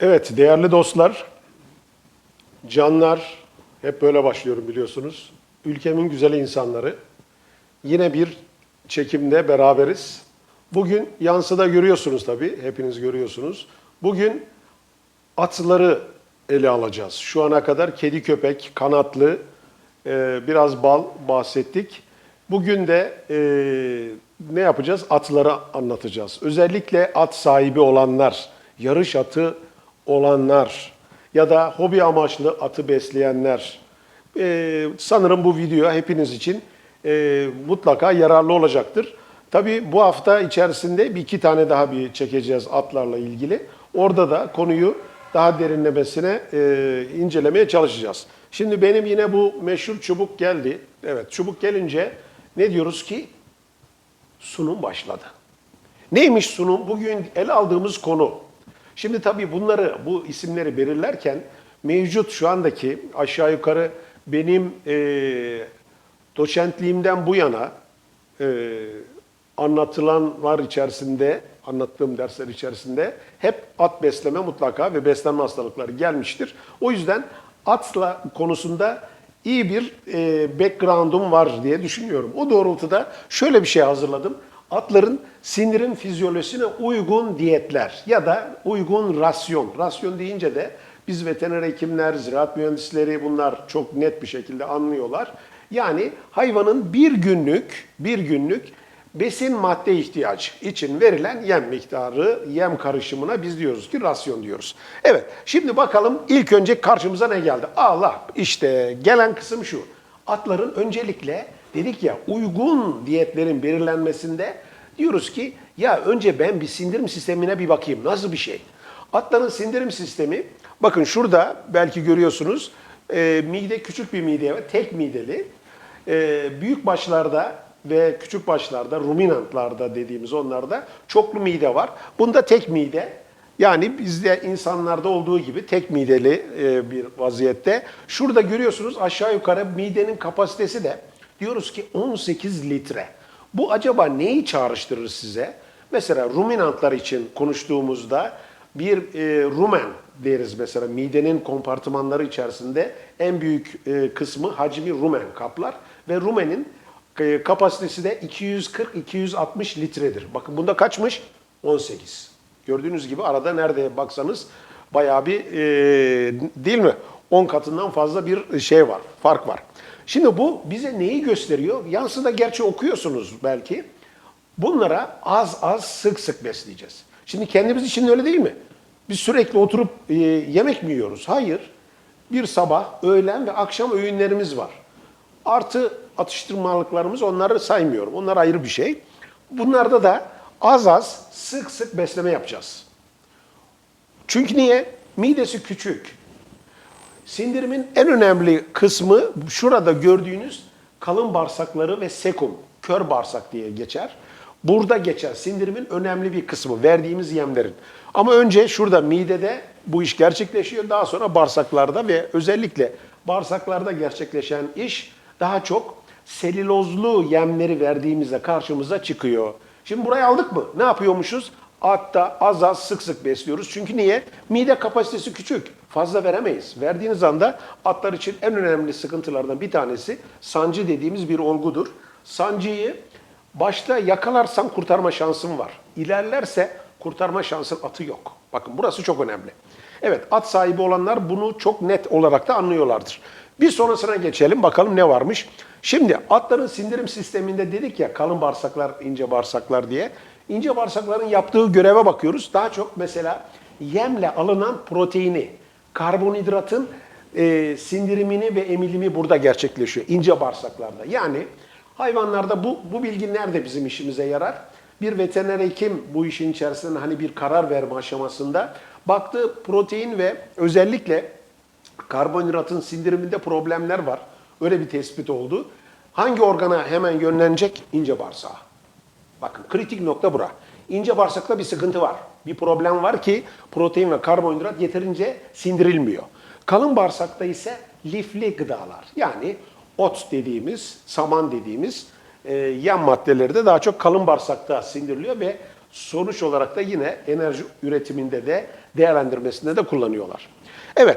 Evet değerli dostlar, canlar, hep böyle başlıyorum biliyorsunuz. Ülkemin güzel insanları. Yine bir çekimde beraberiz. Bugün yansıda görüyorsunuz tabii, hepiniz görüyorsunuz. Bugün atları ele alacağız. Şu ana kadar kedi köpek, kanatlı, e, biraz bal bahsettik. Bugün de e, ne yapacağız? Atları anlatacağız. Özellikle at sahibi olanlar, yarış atı olanlar ya da hobi amaçlı atı besleyenler. E, sanırım bu video hepiniz için e, mutlaka yararlı olacaktır. Tabii bu hafta içerisinde bir iki tane daha bir çekeceğiz atlarla ilgili. Orada da konuyu daha derinlemesine e, incelemeye çalışacağız. Şimdi benim yine bu meşhur çubuk geldi. Evet çubuk gelince ne diyoruz ki? Sunum başladı. Neymiş sunum? Bugün ele aldığımız konu. Şimdi tabii bunları, bu isimleri belirlerken mevcut şu andaki aşağı yukarı benim e, doçentliğimden bu yana e, anlatılanlar içerisinde, anlattığım dersler içerisinde hep at besleme mutlaka ve beslenme hastalıkları gelmiştir. O yüzden atla konusunda iyi bir e, background'um var diye düşünüyorum. O doğrultuda şöyle bir şey hazırladım. Atların sindirim fizyolojisine uygun diyetler ya da uygun rasyon. Rasyon deyince de biz veteriner hekimler, ziraat mühendisleri bunlar çok net bir şekilde anlıyorlar. Yani hayvanın bir günlük, bir günlük besin madde ihtiyacı için verilen yem miktarı, yem karışımına biz diyoruz ki rasyon diyoruz. Evet, şimdi bakalım ilk önce karşımıza ne geldi? Allah, işte gelen kısım şu. Atların öncelikle dedik ya uygun diyetlerin belirlenmesinde diyoruz ki ya önce ben bir sindirim sistemine bir bakayım. Nasıl bir şey? Atların sindirim sistemi, bakın şurada belki görüyorsunuz, e, mide küçük bir mide ve tek mideli. E, büyük başlarda ve küçük başlarda, ruminantlarda dediğimiz onlarda çoklu mide var. Bunda tek mide. Yani bizde insanlarda olduğu gibi tek mideli e, bir vaziyette. Şurada görüyorsunuz aşağı yukarı midenin kapasitesi de diyoruz ki 18 litre. Bu acaba neyi çağrıştırır size? Mesela ruminantlar için konuştuğumuzda bir e, rumen deriz mesela midenin kompartımanları içerisinde en büyük e, kısmı hacmi rumen kaplar ve rumenin e, kapasitesi de 240-260 litredir. Bakın bunda kaçmış? 18. Gördüğünüz gibi arada nerede baksanız bayağı bir e, değil mi? 10 katından fazla bir şey var, fark var. Şimdi bu bize neyi gösteriyor? Yansıda gerçi okuyorsunuz belki. Bunlara az az sık sık besleyeceğiz. Şimdi kendimiz için öyle değil mi? Biz sürekli oturup e, yemek mi yiyoruz? Hayır. Bir sabah, öğlen ve akşam öğünlerimiz var. Artı atıştırmalıklarımız onları saymıyorum. Onlar ayrı bir şey. Bunlarda da az az sık sık besleme yapacağız. Çünkü niye? Midesi küçük. Sindirimin en önemli kısmı şurada gördüğünüz kalın bağırsakları ve sekum, kör bağırsak diye geçer. Burada geçer sindirimin önemli bir kısmı verdiğimiz yemlerin. Ama önce şurada midede bu iş gerçekleşiyor. Daha sonra bağırsaklarda ve özellikle bağırsaklarda gerçekleşen iş daha çok selülozlu yemleri verdiğimizde karşımıza çıkıyor. Şimdi burayı aldık mı? Ne yapıyormuşuz? Atta az az sık sık besliyoruz. Çünkü niye? Mide kapasitesi küçük. Fazla veremeyiz. Verdiğiniz anda atlar için en önemli sıkıntılardan bir tanesi sancı dediğimiz bir olgudur. Sancıyı başta yakalarsam kurtarma şansım var. İlerlerse kurtarma şansın atı yok. Bakın burası çok önemli. Evet at sahibi olanlar bunu çok net olarak da anlıyorlardır. Bir sonrasına geçelim bakalım ne varmış. Şimdi atların sindirim sisteminde dedik ya kalın bağırsaklar, ince bağırsaklar diye. İnce bağırsakların yaptığı göreve bakıyoruz. Daha çok mesela yemle alınan proteini, karbonhidratın e, sindirimini ve emilimi burada gerçekleşiyor. ince bağırsaklarda. Yani hayvanlarda bu, bu bilgi nerede bizim işimize yarar? Bir veteriner hekim bu işin içerisinde hani bir karar verme aşamasında baktığı protein ve özellikle karbonhidratın sindiriminde problemler var. Öyle bir tespit oldu. Hangi organa hemen yönlenecek? İnce bağırsağa. Bakın kritik nokta bura. İnce bağırsakta bir sıkıntı var. Bir problem var ki protein ve karbonhidrat yeterince sindirilmiyor. Kalın bağırsakta ise lifli gıdalar yani ot dediğimiz, saman dediğimiz e, yem maddeleri de daha çok kalın bağırsakta sindiriliyor ve sonuç olarak da yine enerji üretiminde de değerlendirmesinde de kullanıyorlar. Evet,